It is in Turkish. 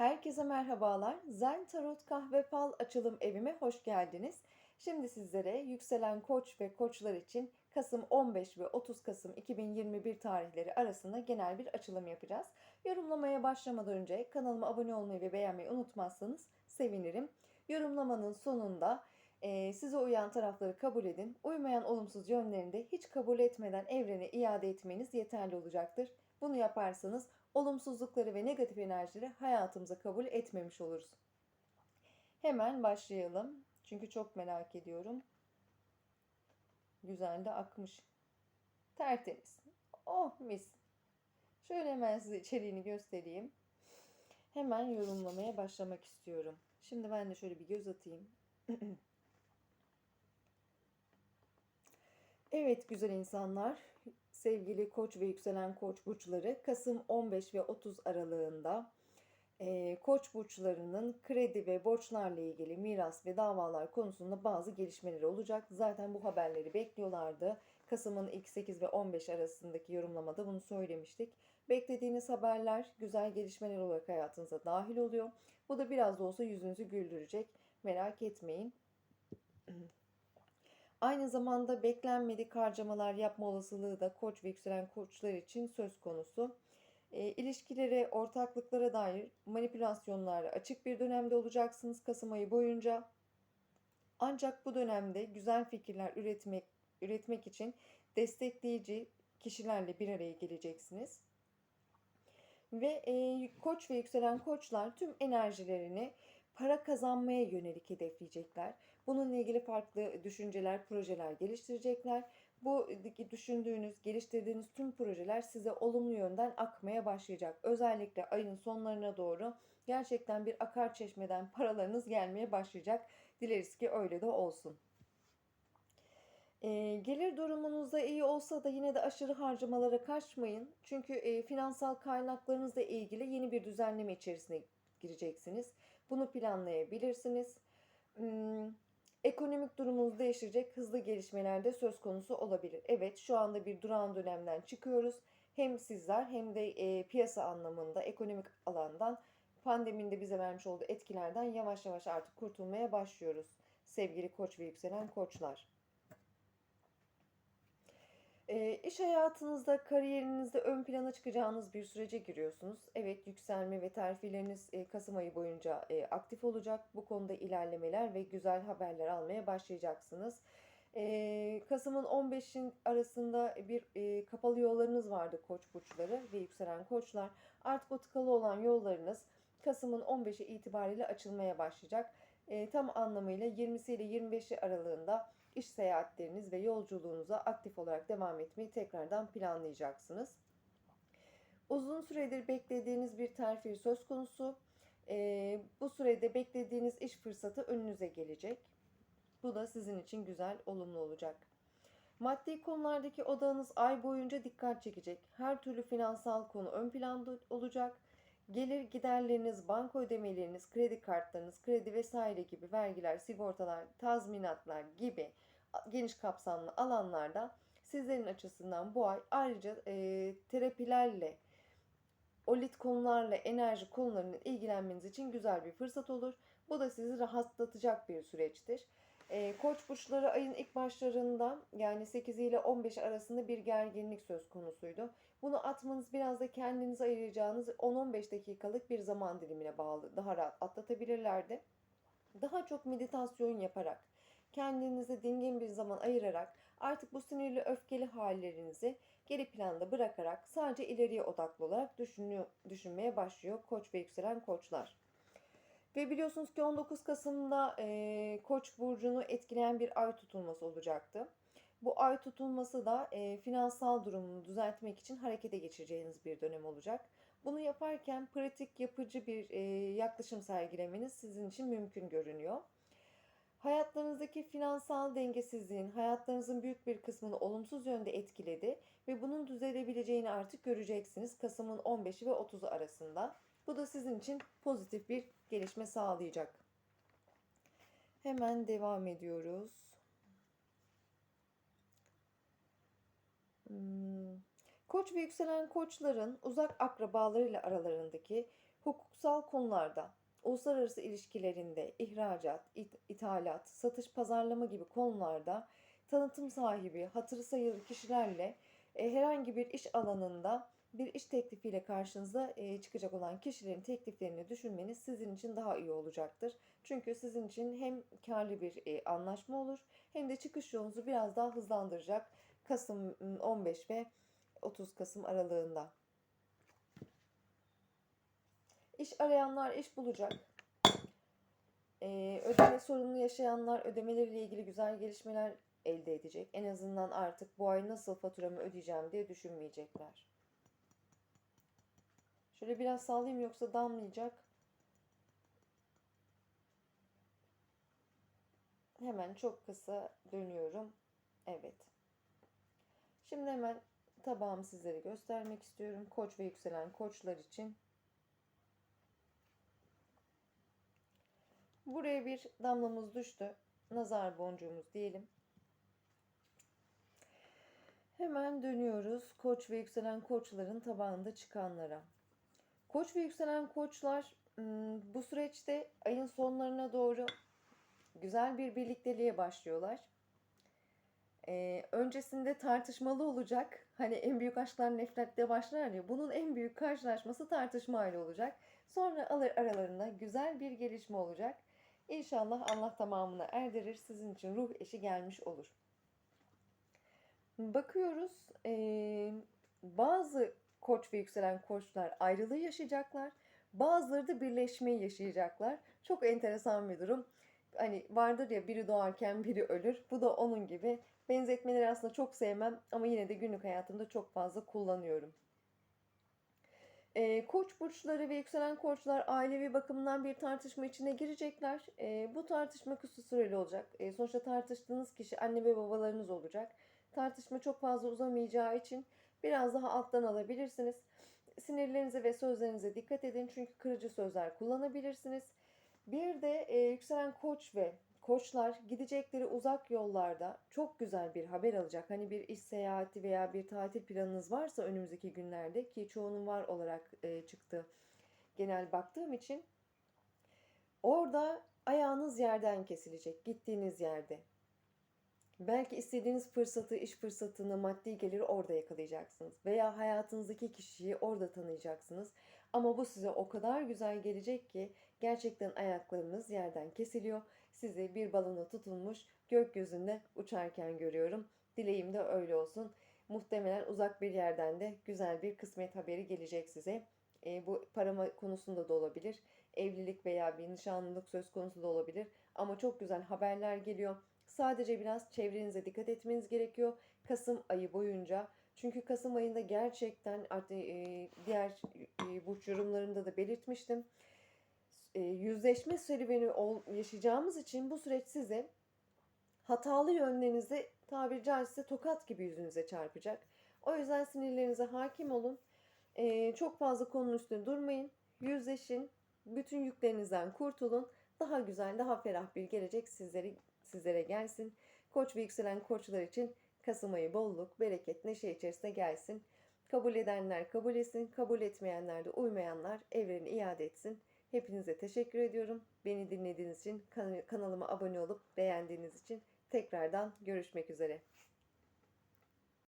Herkese merhabalar. Zen Tarot Kahve Fal açılım evime hoş geldiniz. Şimdi sizlere yükselen koç ve koçlar için Kasım 15 ve 30 Kasım 2021 tarihleri arasında genel bir açılım yapacağız. Yorumlamaya başlamadan önce kanalıma abone olmayı ve beğenmeyi unutmazsanız sevinirim. Yorumlamanın sonunda e, size uyan tarafları kabul edin. Uymayan olumsuz yönlerini de hiç kabul etmeden evrene iade etmeniz yeterli olacaktır. Bunu yaparsanız olumsuzlukları ve negatif enerjileri hayatımıza kabul etmemiş oluruz. Hemen başlayalım. Çünkü çok merak ediyorum. Güzel de akmış. Tertemiz. Oh mis. Şöyle hemen size içeriğini göstereyim. Hemen yorumlamaya başlamak istiyorum. Şimdi ben de şöyle bir göz atayım. Evet güzel insanlar, sevgili koç ve yükselen koç burçları Kasım 15 ve 30 aralığında e, koç burçlarının kredi ve borçlarla ilgili miras ve davalar konusunda bazı gelişmeleri olacak. Zaten bu haberleri bekliyorlardı. Kasım'ın ilk 8 ve 15 arasındaki yorumlamada bunu söylemiştik. Beklediğiniz haberler güzel gelişmeler olarak hayatınıza dahil oluyor. Bu da biraz da olsa yüzünüzü güldürecek. Merak etmeyin. Aynı zamanda beklenmedik harcamalar yapma olasılığı da koç ve yükselen koçlar için söz konusu. E, ilişkilere, ortaklıklara dair manipülasyonlara açık bir dönemde olacaksınız Kasım ayı boyunca. Ancak bu dönemde güzel fikirler üretmek üretmek için destekleyici kişilerle bir araya geleceksiniz. Ve e, koç ve yükselen koçlar tüm enerjilerini para kazanmaya yönelik hedefleyecekler. Bununla ilgili farklı düşünceler, projeler geliştirecekler. Bu düşündüğünüz, geliştirdiğiniz tüm projeler size olumlu yönden akmaya başlayacak. Özellikle ayın sonlarına doğru gerçekten bir akar çeşmeden paralarınız gelmeye başlayacak. Dileriz ki öyle de olsun. E, gelir durumunuzda iyi olsa da yine de aşırı harcamalara kaçmayın. Çünkü e, finansal kaynaklarınızla ilgili yeni bir düzenleme içerisine gireceksiniz. Bunu planlayabilirsiniz. Hmm, ekonomik durumunuz değişecek hızlı gelişmeler de söz konusu olabilir. Evet şu anda bir durağan dönemden çıkıyoruz. Hem sizler hem de e, piyasa anlamında ekonomik alandan pandeminin de bize vermiş olduğu etkilerden yavaş yavaş artık kurtulmaya başlıyoruz. Sevgili koç ve yükselen koçlar. E, iş hayatınızda, kariyerinizde ön plana çıkacağınız bir sürece giriyorsunuz. Evet, yükselme ve terfileriniz Kasım ayı boyunca aktif olacak. Bu konuda ilerlemeler ve güzel haberler almaya başlayacaksınız. Kasım'ın 15'in arasında bir kapalı yollarınız vardı koç burçları ve yükselen koçlar. Artık o tıkalı olan yollarınız Kasım'ın 15'i itibariyle açılmaya başlayacak. E, tam anlamıyla 20'si ile 25'i aralığında iş seyahatleriniz ve yolculuğunuza aktif olarak devam etmeyi tekrardan planlayacaksınız. Uzun süredir beklediğiniz bir terfi söz konusu. Ee, bu sürede beklediğiniz iş fırsatı önünüze gelecek. Bu da sizin için güzel, olumlu olacak. Maddi konulardaki odağınız ay boyunca dikkat çekecek. Her türlü finansal konu ön planda olacak. Gelir giderleriniz, banka ödemeleriniz, kredi kartlarınız, kredi vesaire gibi vergiler, sigortalar, tazminatlar gibi geniş kapsamlı alanlarda sizlerin açısından bu ay ayrıca e, terapilerle, olit konularla, enerji konularının ilgilenmeniz için güzel bir fırsat olur. Bu da sizi rahatlatacak bir süreçtir. E, Koç burçları ayın ilk başlarında yani 8 ile 15 arasında bir gerginlik söz konusuydu. Bunu atmanız biraz da kendinize ayıracağınız 10-15 dakikalık bir zaman dilimine bağlı. Daha rahat atlatabilirlerdi. Daha çok meditasyon yaparak, kendinize dingin bir zaman ayırarak artık bu sinirli öfkeli hallerinizi geri planda bırakarak sadece ileriye odaklı olarak düşünüyor, düşünmeye başlıyor koç ve yükselen koçlar. Ve biliyorsunuz ki 19 Kasım'da e, Koç burcunu etkileyen bir ay tutulması olacaktı. Bu ay tutulması da e, finansal durumunu düzeltmek için harekete geçireceğiniz bir dönem olacak. Bunu yaparken pratik, yapıcı bir e, yaklaşım sergilemeniz sizin için mümkün görünüyor. Hayatlarınızdaki finansal dengesizliğin hayatlarınızın büyük bir kısmını olumsuz yönde etkiledi ve bunun düzelebileceğini artık göreceksiniz Kasım'ın 15'i ve 30'u arasında. Bu da sizin için pozitif bir gelişme sağlayacak. Hemen devam ediyoruz. Hmm. Koç ve yükselen koçların uzak akrabalarıyla aralarındaki Hukuksal konularda, uluslararası ilişkilerinde, ihracat, it- ithalat, satış, pazarlama gibi konularda tanıtım sahibi, hatırı sayılı kişilerle e, herhangi bir iş alanında bir iş teklifiyle karşınıza çıkacak olan kişilerin tekliflerini düşünmeniz sizin için daha iyi olacaktır. Çünkü sizin için hem karlı bir anlaşma olur hem de çıkış yolunuzu biraz daha hızlandıracak Kasım m, 15 ve 30 Kasım aralığında. İş arayanlar iş bulacak. Ee, ödeme sorununu yaşayanlar ödemeleriyle ilgili güzel gelişmeler elde edecek. En azından artık bu ay nasıl faturamı ödeyeceğim diye düşünmeyecekler. Şöyle biraz sallayayım yoksa damlayacak. Hemen çok kısa dönüyorum. Evet. Şimdi hemen tabağımı sizlere göstermek istiyorum. Koç ve yükselen koçlar için. Buraya bir damlamız düştü. Nazar boncuğumuz diyelim. Hemen dönüyoruz koç ve yükselen koçların tabağında çıkanlara. Koç ve yükselen koçlar bu süreçte ayın sonlarına doğru güzel bir birlikteliğe başlıyorlar. Ee, öncesinde tartışmalı olacak. Hani en büyük aşklar nefretle başlar ya. Bunun en büyük karşılaşması tartışma ile olacak. Sonra alır aralarında güzel bir gelişme olacak. İnşallah Allah tamamına erdirir. Sizin için ruh eşi gelmiş olur. Bakıyoruz eee, bazı koç ve yükselen koçlar ayrılığı yaşayacaklar. Bazıları da birleşmeyi yaşayacaklar. Çok enteresan bir durum. Hani vardır ya biri doğarken biri ölür. Bu da onun gibi. Benzetmeleri aslında çok sevmem ama yine de günlük hayatımda çok fazla kullanıyorum. Ee, koç burçları ve yükselen koçlar ailevi bakımından bir tartışma içine girecekler. Ee, bu tartışma kısa süreli olacak. Ee, sonuçta tartıştığınız kişi anne ve babalarınız olacak. Tartışma çok fazla uzamayacağı için biraz daha alttan alabilirsiniz. Sinirlerinize ve sözlerinize dikkat edin çünkü kırıcı sözler kullanabilirsiniz. Bir de e, yükselen koç ve koçlar gidecekleri uzak yollarda çok güzel bir haber alacak. Hani bir iş seyahati veya bir tatil planınız varsa önümüzdeki günlerde ki çoğunun var olarak e, çıktı genel baktığım için orada ayağınız yerden kesilecek gittiğiniz yerde. Belki istediğiniz fırsatı, iş fırsatını, maddi geliri orada yakalayacaksınız. Veya hayatınızdaki kişiyi orada tanıyacaksınız. Ama bu size o kadar güzel gelecek ki gerçekten ayaklarınız yerden kesiliyor. Sizi bir balona tutulmuş gökyüzünde uçarken görüyorum. Dileğim de öyle olsun. Muhtemelen uzak bir yerden de güzel bir kısmet haberi gelecek size. E, bu parama konusunda da olabilir. Evlilik veya bir nişanlılık söz konusu da olabilir. Ama çok güzel haberler geliyor. Sadece biraz çevrenize dikkat etmeniz gerekiyor. Kasım ayı boyunca. Çünkü Kasım ayında gerçekten artık e, diğer e, burç yorumlarında da belirtmiştim. E, yüzleşme serüveni yaşayacağımız için bu süreç size hatalı yönlerinizi tabiri caizse tokat gibi yüzünüze çarpacak. O yüzden sinirlerinize hakim olun. E, çok fazla konunun üstünde durmayın. Yüzleşin. Bütün yüklerinizden kurtulun. Daha güzel, daha ferah bir gelecek sizleri sizlere gelsin. Koç ve yükselen koçlar için Kasım ayı bolluk, bereket, neşe içerisinde gelsin. Kabul edenler kabul etsin, kabul etmeyenler de uymayanlar evreni iade etsin. Hepinize teşekkür ediyorum. Beni dinlediğiniz için, kan- kanalıma abone olup beğendiğiniz için tekrardan görüşmek üzere.